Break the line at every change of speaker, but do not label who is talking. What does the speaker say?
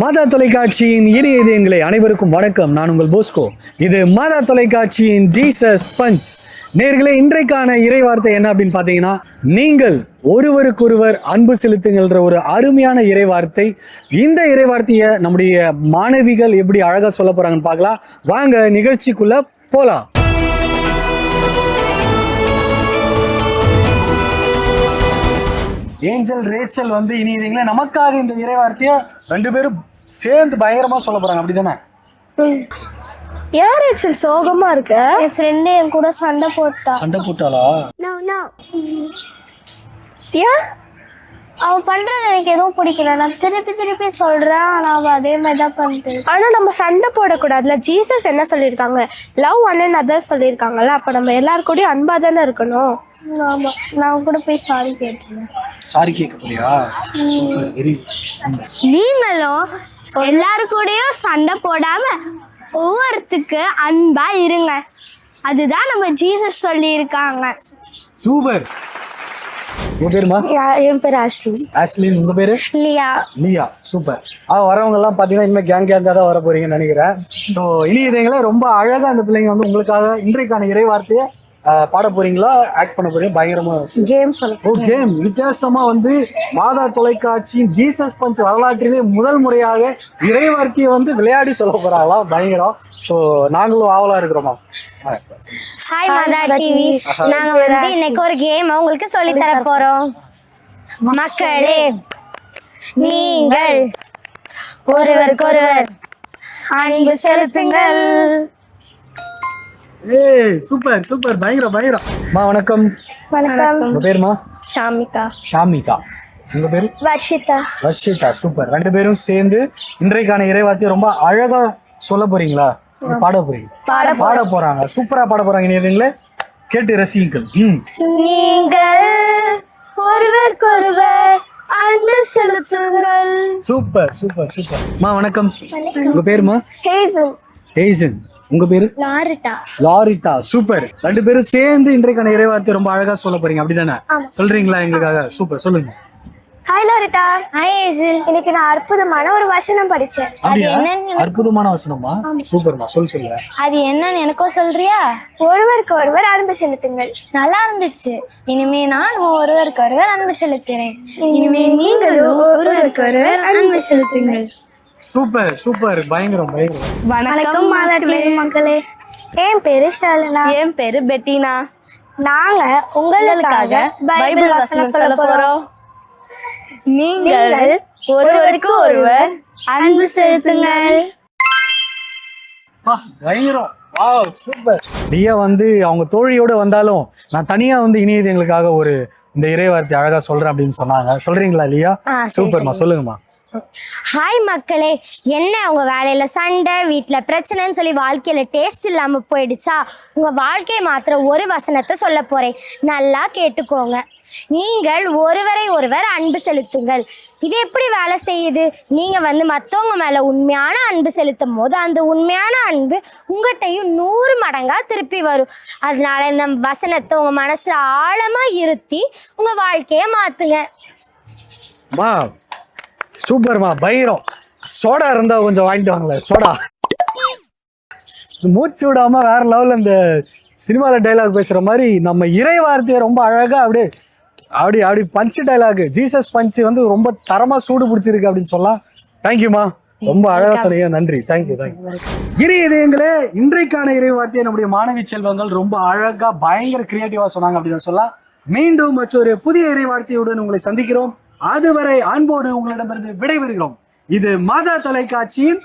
மாதா தொலைக்காட்சியின் இணைய இதயங்களை அனைவருக்கும் வணக்கம். நான் உங்கள் போஸ்கோ. இது மாதா தொலைக்காட்சியின் ஜீசஸ் பஞ்ச். நேர்களே இன்றைக்கான இறைவார்த்தை என்ன அப்படின்னு பார்த்தீங்கன்னா நீங்கள் ஒருவருக்கொருவர் அன்பு செலுத்துங்கள்ன்ற ஒரு அருமையான இறைவார்த்தை. இந்த இறைவார்த்தையை நம்முடைய மாணவிகள் எப்படி அழகாக சொல்ல போகிறாங்கன்னு பார்க்கலாம். வாங்க நிகழ்ச்சிக்குள்ளே போகலாம் ஏஞ்சல் ரேச்சல் வந்து இனி இதுங்களே நமக்காக இந்த இறை வார்த்தையை ரெண்டு பேரும் சேர்ந்து பயங்கரமா சொல்ல போறாங்க. அப்படிதானே?
ஏன் ரேச்சல்? சோகமா இருக்க?
என் ஃப்ரெண்டு என் கூட சண்டை போட்டா.
சண்டை போட்டாளா?
ஏன்?
அவ பண்றது எனக்கு எதுவும் பிடிக்கல. நான் திருப்பி திருப்பி சொல்றேன். ஆனா அவ அதே மாதிரி தான் பண்ணிட்டு
ஆனா நம்ம சண்டை போடக்கூடாதுல ஜீசஸ் என்ன சொல்லியிருக்காங்க? லவ் ஒன் அண்ட் அதர் சொல்லியிருக்காங்கல்ல. அப்ப நம்ம எல்லார் கூடயும் அன்பா தானே இருக்கணும்.
ஆமா. நான் கூட போய் சாரி கேட்டேன்
சாரி கேட்க போறியா சூப்பர் வெரி
நீங்களும் எல்லாரு கூடயும் சண்டை போடாம ஒவ்வொருத்துக்கு அன்பா இருங்க. அதுதான் நம்ம ஜீசஸ் சொல்லி இருக்காங்க
சூப்பர் உங்க பேருமா?
என் பேர் ஆஷ்லி
ஆஸ்லின் உங்க பேரு?
இல்லையா
லியா சூப்பர் ஆ வரவங்க எல்லாம் பாத்தீங்கன்னா இனிமே கேங் கேங்கா தான் வர போறீங்கன்னு நினைக்கிறேன். ஸோ இனி இதுங்களே ரொம்ப அழகா அந்த பிள்ளைங்க வந்து உங்களுக்காக இன்றைக்கான இறை வார்த்தையை பாட போறீங்களா? ஆக்ட் பண்ண போறீங்க பயங்கரமா
கேம் சொல்ல
ஓ கேம் வித்தியாசமா வந்து மாதா தொலைக்காட்சியின் ஜீசஸ் பஞ்ச் வரலாற்றிலே முதல் முறையாக இறைவார்த்தையை வந்து விளையாடி சொல்ல போறாங்களாம் பயங்கரம். ஸோ நாங்களும் ஆவலா இருக்கிறோமா?
ஹாய் மாதா டிவி நாங்க வந்து இன்னைக்கு ஒரு கேம் உங்களுக்கு சொல்லி தர போறோம். மக்களே நீங்கள் ஒருவருக்கொருவர் அன்பு செலுத்துங்கள்.
ஏய் சூப்பர் சூப்பர். பயங்கரம் பயங்கரம். மா வணக்கம்.
வணக்கம்.
உங்க பேருமா?
ஷாமிகா.
ஷாமிகா. உங்க பேரு?
வர்ஷிதா.
வர்ஷிதா சூப்பர். ரெண்டு பேரும் சேர்ந்து இன்றைக்கான இறைவார்த்தையை ரொம்ப அழகா சொல்ல போறீங்களா? பாட போறீங்க. பாட போறாங்க. சூப்பரா பாட போறாங்க. நீங்களே கேட்டு ரசியுங்கள். ம்.
நீங்கள் ஒருவருக்கொருவர் அன்பு செலுத்துங்கள்.
Super super super. மா வணக்கம். உங்க பேருமா?
ஹேசல்
ஏசன் உங்க பேரு?
லாரிட்டா.
Loretta super. ரெண்டு பேரும் சேர்ந்து இன்றைக்கான இறைவார்த்தை ரொம்ப அழகா சொல்ல போறீங்க. அப்படிதானே? சொல்றீங்களா எங்களுக்காக? சூப்பர். சொல்லுங்க.
ஹாய் லாரிட்டா.
ஹாய் ஹேசல்
இன்னைக்கு நான் அற்புதமான ஒரு வசனம் படிச்சேன்.
அப்படியா?
என்னன்னு
அற்புதமான வசனமா? சூப்பர்மா. சொல் சொல்லுங்க
அது என்னன்னு எனக்கும் சொல்றியா?
ஒருவருக்கு ஒருவர் அன்பு செலுத்துங்கள்.
நல்லா இருந்துச்சு. இனிமே நான் ஒருவருக்கு ஒருவர் அன்பு செலுத்துறேன். இனிமே நீங்களும் ஒருவருக்கு ஒருவர் அன்பு செலுத்துங்கள்.
Super super. பயங்கரம் பயங்கரம்.
வணக்கம் மக்களே. என் பேரு ஷாலினா.
என் பேரு பெட்டினா.
நாங்க உங்களுக்காக பைபிள் வசனம் சொல்ல போறோம்.
நீங்கள் ஒருவருக்கு ஒருவர் அன்பு செலுத்துங்கள்.
பயங்கரம். சூப்பர். லியா வந்து அவங்க தோழியோட வந்தாலும் நான் தனியா வந்து இனியது எங்களுக்காக ஒரு இந்த இறைவார்த்தை அழகா சொல்றேன் அப்படின்னு சொன்னாங்க. சொல்றீங்களா லியா? சூப்பர்மா சொல்லுங்கம்மா.
ஹாய் மக்களே. என்ன உங்கள் வேலையில் சண்டை வீட்டில் பிரச்சனைன்னு சொல்லி வாழ்க்கையில் டேஸ்ட் இல்லாமல் போயிடுச்சா? உங்கள் வாழ்க்கையை மாத்திர ஒரு வசனத்தை சொல்ல போகிறேன் நல்லா கேட்டுக்கோங்க. நீங்கள் ஒருவரை ஒருவர் அன்பு செலுத்துங்கள். இது எப்படி வேலை செய்யுது? நீங்கள் வந்து மற்றவங்க மேலே உண்மையான அன்பு செலுத்தும் போது அந்த உண்மையான அன்பு உங்கள்கிட்டையும் நூறு மடங்காக திருப்பி வரும். அதனால இந்த வசனத்தை உங்கள் மனசில் ஆழமாக இருத்தி உங்கள் வாழ்க்கையை
மாற்றுங்க சூப்பர்மா பயங்கரம் சோடா இருந்தா கொஞ்சம் வாங்கிட்டு வாங்களேன் சோடா. மூச்சு விடாம வேற லெவல்ல இந்த சினிமால டைலாக் பேசுற மாதிரி நம்ம இறை வார்த்தையை ரொம்ப அழகா அப்படியே அப்படி அப்படி பஞ்சு டைலாக் ஜீசஸ் பஞ்சு வந்து ரொம்ப தரமா சூடு பிடிச்சிருக்கு அப்படின்னு சொல்லலாம் தேங்க்யூமா ரொம்ப அழகா சொன்னீங்க. நன்றி. தேங்க்யூ தேங்க்யூ இறை இதயங்களே இன்றைக்கான இறை வார்த்தையை நம்முடைய மாணவி செல்வங்கள் ரொம்ப அழகா பயங்கர கிரியேட்டிவா சொன்னாங்க அப்படின்னு சொல்லலாம் மீண்டும் மற்றொரு புதிய இறை வார்த்தையுடன் உங்களை சந்திக்கிறோம். அதுவரை அன்போடு உங்களிடமிருந்து விடைபெறுகிறோம். இது மாதா தொலைக்காட்சியின்